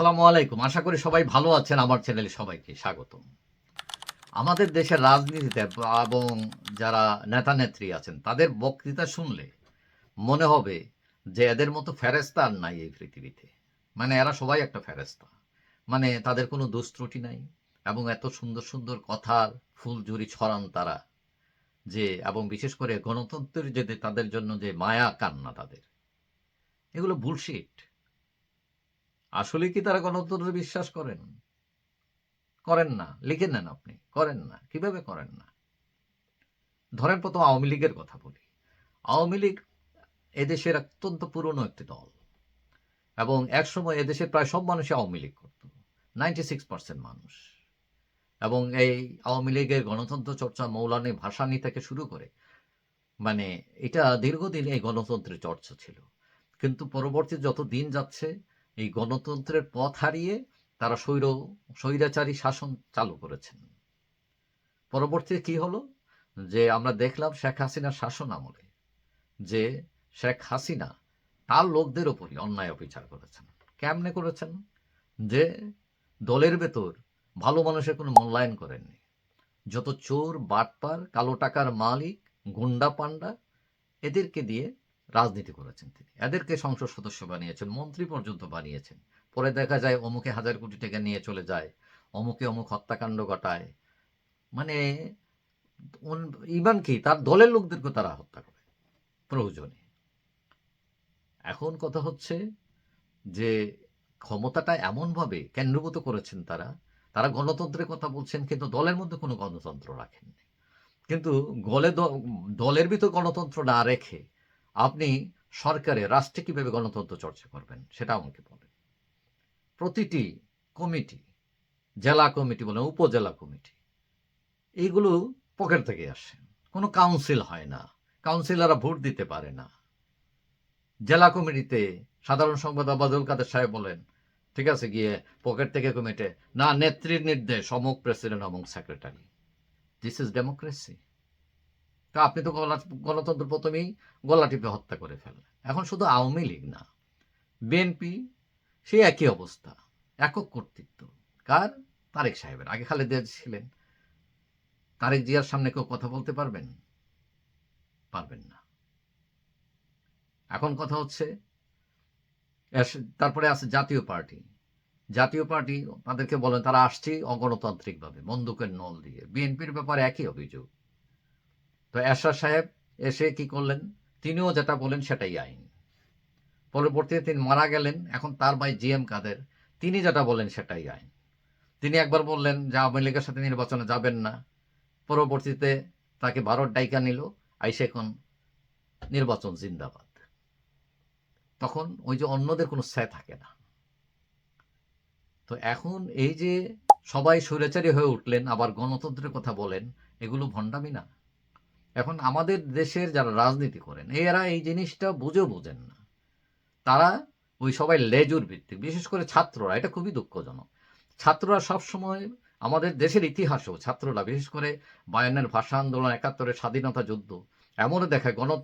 আসসালামু আলাইকুম। আশা করি সবাই ভালো আছেন। আমার চ্যানেলে সবাইকে স্বাগত আমাদের দেশের রাজনীতিতে এবং যারা নেতা নেত্রী আছেন, তাদের বক্তৃতা শুনলে মনে হবে যে এদের মতো ফেরেস্তা আর নাই এই পৃথিবীতে। মানে এরা সবাই একটা ফেরেস্তা মানে তাদের কোনো দোষ ত্রুটি নাই। এবং এত সুন্দর সুন্দর কথার ফুলঝুরি ছড়ান তারা যে, এবং বিশেষ করে গণতন্ত্রের যে তাদের জন্য যে মায়া কান্না তাদের। এগুলো বুলশিট আসলে কি তারা গণতন্ত্রে বিশ্বাস করেন? করেন না। লিখে নেন আপনি। করেন না। কীভাবে করেন না? ধরেন প্রথম আওয়ামী লীগের কথা বলি। আওয়ামী লীগ এদেশের অত্যন্ত পুরনো একটি দল এবং একসময় এদেশের প্রায় সব মানুষই আওয়ামী লীগ করত। নাইনটি সিক্স পার্সেন্ট মানুষ। এবং এই আওয়ামী লীগের গণতন্ত্র চর্চা মৌলানি ভাসানি থেকে শুরু করে মানে এটা দীর্ঘদিন এই গণতন্ত্রের চর্চা ছিল। কিন্তু পরবর্তী যত দিন যাচ্ছে এই গণতন্ত্রের পথ হারিয়ে তারা স্বৈর, স্বৈরাচারী শাসন চালু করেছেন। পরবর্তীতে কি হলো? যে আমরা দেখলাম শেখ হাসিনার শাসন আমলে যে শেখ হাসিনা তার লোকদের ওপরই অন্যায় অবিচার করেছেন। কেমনে করেছেন? যে দলের ভেতর ভালো মানুষের কোনো মূল্যায়ন করেননি। যত চোর, বাটপার, কালো টাকার মালিক, গুন্ডা পান্ডা এদেরকে দিয়ে রাজনীতি করেছেন তিনি। এদেরকে সংসদ সদস্য বানিয়েছেন, মন্ত্রী পর্যন্ত বানিয়েছেন। পরে দেখা যায় অমুকে হাজার কোটি টাকা নিয়ে চলে যায়, অমুকে অমুক হত্যাকাণ্ড ঘটায়। মানে ইমান কি? তার দলের লোকদেরকে তারা হত্যা করে, প্রয়োজনে। এখন কথা হচ্ছে যে ক্ষমতাটা এমনভাবে কেন্দ্রভূত করেছেন তারা তারা গণতন্ত্রের কথা বলছেন, কিন্তু দলের মধ্যে কোনো গণতন্ত্র রাখেননি। কিন্তু গলে দলের ভিতর গণতন্ত্র না রেখে আপনি সরকারে রাষ্ট্রে কীভাবে গণতন্ত্র চর্চা করবেন সেটা আমাকে বলেন। প্রতিটি কমিটি, জেলা কমিটি বলেন, উপজেলা কমিটি এইগুলো পকেট থেকে আসে। কোনো কাউন্সিল হয় না, কাউন্সিলররা ভোট দিতে পারে না। জেলা কমিটিতে সাধারণ সংবাদ আবাদুল কাদের সাহেব বলেন, ঠিক আছে, গিয়ে পকেট থেকে কমিটে, না, নেত্রীর নির্দেশ, অমুক প্রেসিডেন্ট, অমুক সেক্রেটারি। দিস ইজ ডেমোক্রেসি তা আপনি তো গলা গণতন্ত্র প্রথমেই গলা টিপে হত্যা করে ফেলেন এখন শুধু আওয়ামী লীগ না, বিএনপি সে একই অবস্থা, একক কর্তৃত্ব। কার? তারেক সাহেবের। আগে খালেদা ছিলেন। তারেক জিয়ার সামনে কেউ কথা বলতে পারবেন? পারবেন না। এখন কথা হচ্ছে তারপরে আছে জাতীয় পার্টি। জাতীয় পার্টি, তাদেরকে বলেন, তারা আসছে অগণতান্ত্রিকভাবে, বন্দুকের নল দিয়ে। বিএনপির ব্যাপারে একই অভিযোগ। তো এরশাদ সাহেব এসে কি করলেন? তিনিও যেটা বলেন সেটাই আইন। পরবর্তীতে তিনি মারা গেলেন, এখন তার ভাই জি এম কাদের, তিনি যেটা বলেন সেটাই আইন। তিনি একবার বললেন যে আওয়ামী লীগের সাথে নির্বাচনে যাবেন না। পরবর্তীতে তাকে ভারত ডাইকা নিল, আইসে এখন নির্বাচন জিন্দাবাদ। তখন ওই যে অন্যদের কোনো স্যায় থাকে না। তো এখন এই যে সবাই স্বৈরাচারী হয়ে উঠলেন, আবার গণতন্ত্রের কথা বলেন, এগুলো ভণ্ডামি না। এখন আমাদের দেশের যারা রাজনীতি করেন, এরা এই জিনিসটা বুঝেও বোঝেন না। তারা ওই সবাই লেজুর ভিত্তিক, বিশেষ করে ছাত্ররা, এটা খুবই দুঃখজনক। ছাত্ররা সবসময় আমাদের দেশের ইতিহাসেও, ছাত্ররা বিশেষ করে বায়ানের ভাষা আন্দোলন, একাত্তরের স্বাধীনতা যুদ্ধ, এমনও দেখায় গণ,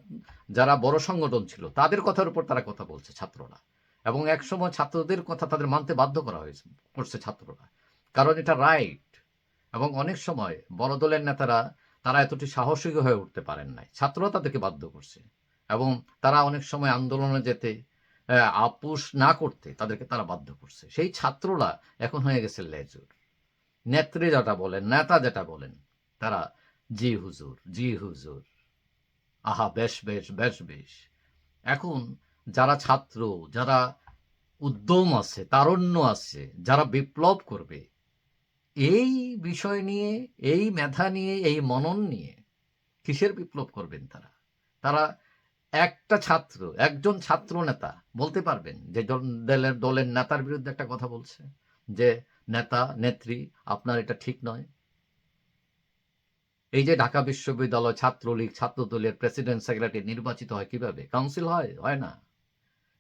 যারা বড় সংগঠন ছিল, তাদের কথার উপর তারা কথা বলছে ছাত্ররা। এবং একসময় ছাত্রদের কথা তাদের মানতে বাধ্য করা হয়েছে, করছে ছাত্ররা। কারণ এটা রাইট। এবং অনেক সময় বড় দলের নেতারা তারা এতটি সাহসী হয়ে উঠতে পারেন নাই। ছাত্ররা তাদেরকে বাধ্য করছে। এবং তারা অনেক সময় আন্দোলনে যেতে আপুস না করতে তাদেরকে তারা বাধ্য করছে। সেই ছাত্ররা এখন হয়ে গেছে লেজুর। নেত্রী যেটা বলেন, নেতা যেটা বলেন, তারা, জি হুজুর জি হুজুর। আহা, বেশ বেশ বেশ বেশ। এখন যারা ছাত্র, যারা উদ্যম আছে, তারণ্য আছে, যারা বিপ্লব করবে এই বিষয় নিয়ে, এই মেধা নিয়ে, এই মনন নিয়ে কিসের বিপ্লব করবেন তারা? তারা একটা ছাত্র, একজন ছাত্র নেতা বলতে পারবেন যে দলের দলের নেতার বিরুদ্ধে একটা কথা বলছে যে, নেতা, নেত্রী, আপনার এটা ঠিক নয় এই যে ঢাকা বিশ্ববিদ্যালয় ছাত্রলীগ, ছাত্রদলের প্রেসিডেন্ট সেক্রেটারি নির্বাচিত হয় কীভাবে? কাউন্সিল হয়? হয় না।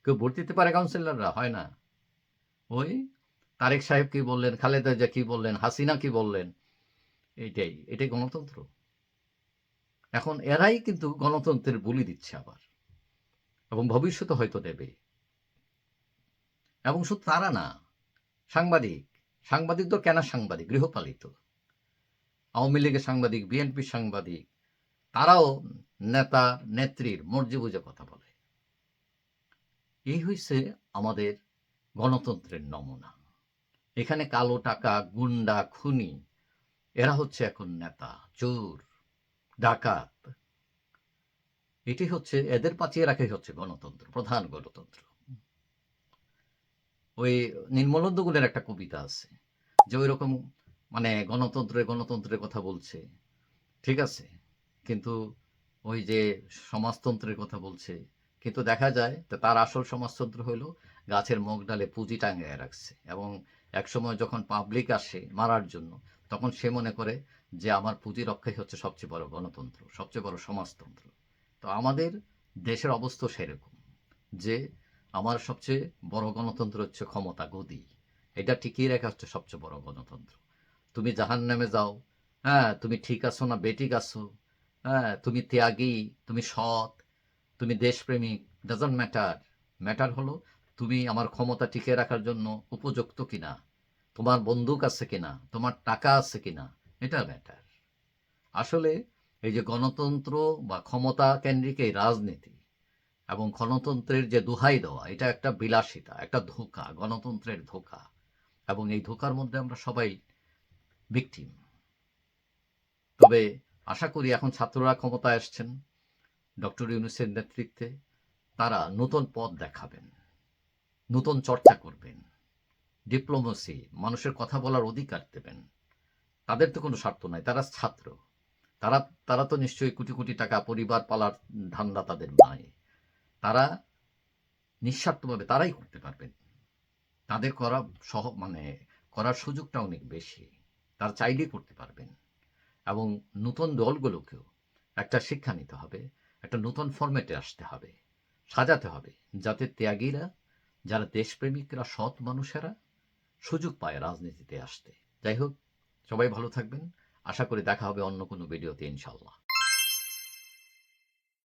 কেউ ভোট দিতে পারে কাউন্সিলররা? হয় না। ওই তারেক সাহেব কি বললেন, খালেদা কি বললেন, হাসিনা কি বললেন? এইটাই, এটাই গণতন্ত্র। এখন এরাই কিন্তু গণতন্ত্রের বলি দিচ্ছে আবার। এবং ভবিষ্যতে হয়তো দেবে। এবং শুধু তারা না, সাংবাদিক সাংবাদিক তো কেনা সাংবাদিক, গৃহপালিত। আওয়ামী লীগের সাংবাদিক, বিএনপির সাংবাদিক, তারাও নেতা, নেত্রীর মর্জি বুঝে কথা বলে। এই হইছে আমাদের গণতন্ত্রের নমুনা। এখানে কালো টাকা, গুন্ডা, খুনি, এরা হচ্ছে এখন নেতা, চোর, ডাকাত। এটি হচ্ছে, এদের পাচিয়ে রাখাই হচ্ছে গণতন্ত্র, প্রধান গণতন্ত্র। ওই নির্মলন্দগুলের একটা কবিতা আছে, যে ওই রকম মানে গণতন্ত্রে গণতন্ত্রের কথা বলছে। ঠিক আছে, কিন্তু ওই যে সমাজতন্ত্রের কথা বলছে, কিন্তু দেখা যায় তার আসল সমাজতন্ত্র হলো গাছের মুখ ডালে পুঁজি টাঙ্গায় রাখছে এবং একসময় যখন পাবলিক আসে মারার জন্য, তখন সে মনে করে যে আমার পুঁজি রক্ষাই হচ্ছে সবচেয়ে বড় গণতন্ত্র, সবচেয়ে বড় সমাজতন্ত্র। তো আমাদের দেশের অবস্থা সেরকম যে আমার সবচেয়ে বড় গণতন্ত্র হচ্ছে ক্ষমতা, গদি। এটা টিকিয়ে রাখা হচ্ছে সবচেয়ে বড় গণতন্ত্র। তুমি জাহান নামে যাও হ্যাঁ তুমি ঠিক আছো না বেটিক আছো হ্যাঁ তুমি ত্যাগী, তুমি সৎ, তুমি দেশপ্রেমিক ডাজন্ট ম্যাটার ম্যাটার হলো তুমি আমার ক্ষমতা টিকে রাখার জন্য উপযুক্ত কিনা? তোমার বন্দুক আছে কিনা? তোমার টাকা আছে কিনা? এটা ম্যাটার আসলে এই যে গণতন্ত্র বা ক্ষমতা কেন্দ্রিক এই রাজনীতি এবং গণতন্ত্রের যে দোহাই দেওয়া, এটা একটা বিলাসিতা, একটা ধোকা, গণতন্ত্রের ধোকা এবং এই ধোকার মধ্যে আমরা সবাই ভিকটিম তবে আশা করি এখন ছাত্ররা ক্ষমতায় আসছেন, ডক্টর ইউনুসের নেতৃত্বে, তারা নতুন পথ দেখাবেন। নতুন চর্চা করবেন। ডিপ্লোমেসি মানুষের কথা বলার অধিকার দেবেন। তাদের তো কোনো স্বার্থ নাই, তারা ছাত্র। তারা তারা তো নিশ্চয়ই কোটি কোটি টাকা পরিবার পালার ধান্দা তাদের নাই। তারা নিঃস্বার্থভাবে তারাই করতে পারবেন। তাদের করা সহ মানে করার সুযোগটা অনেক বেশি। তারা চাইলেই করতে পারবেন। এবং নতুন দলগুলোকেও একটা শিক্ষা নিতে হবে, একটা নতুন ফরম্যাটে আসতে হবে, সাজাতে হবে, যাতে ত্যাগীরা যারা দেশপ্রেমিকরা, সৎ মানুষেরা সুযোগ পায় রাজনীতিতে আসতে। যাই হোক, সবাই ভালো থাকবেন। আশা করি দেখা হবে অন্য কোনো ভিডিওতে ইনশাল্লাহ